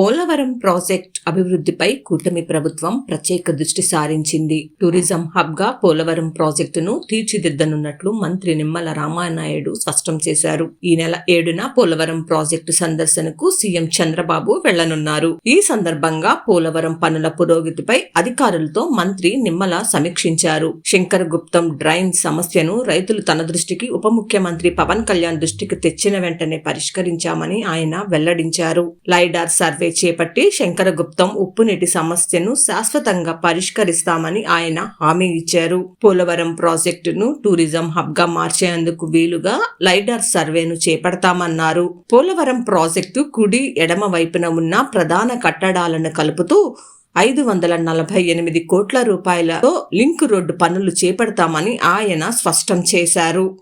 Polavaram project అభివృద్ధిపై కూటమి ప్రభుత్వం ప్రత్యేక దృష్టి సారించింది. టూరిజం హబ్గా పోలవరం ప్రాజెక్టును తీర్చిదిద్దనున్నట్లు మంత్రి నిమ్మల రామానాయుడు స్పష్టం చేశారు. ఈ నెల ఏడున పోలవరం ప్రాజెక్టు సందర్శనకు సీఎం చంద్రబాబు వెళ్ళనున్నారు. ఈ సందర్భంగా పోలవరం పనుల పురోగతిపై అధికారులతో మంత్రి నిమ్మల సమీక్షించారు. శంకర్ గుప్తం డ్రైన్ సమస్యను రైతులు తన దృష్టికి ఉప ముఖ్యమంత్రి పవన్ కళ్యాణ్ దృష్టికి తెచ్చిన వెంటనే పరిష్కరించామని ఆయన వెల్లడించారు. లైడార్ సర్వే చేపట్టి శంకరగుప్తం ఉప్పునీటి సమస్యను శాశ్వతంగా పరిష్కరిస్తామని ఆయన హామీ ఇచ్చారు. పోలవరం ప్రాజెక్టును టూరిజం హబ్గా మార్చేందుకు వీలుగా లైడర్ సర్వేను చేపడతామన్నారు. పోలవరం ప్రాజెక్టు కుడి ఎడమ వైపున ఉన్న ప్రధాన కట్టడాలను కలుపుతూ ఐదు వందల నలభై ఎనిమిది కోట్ల రూపాయలతో లింక్ రోడ్డు పనులు చేపడతామని ఆయన స్పష్టం చేశారు.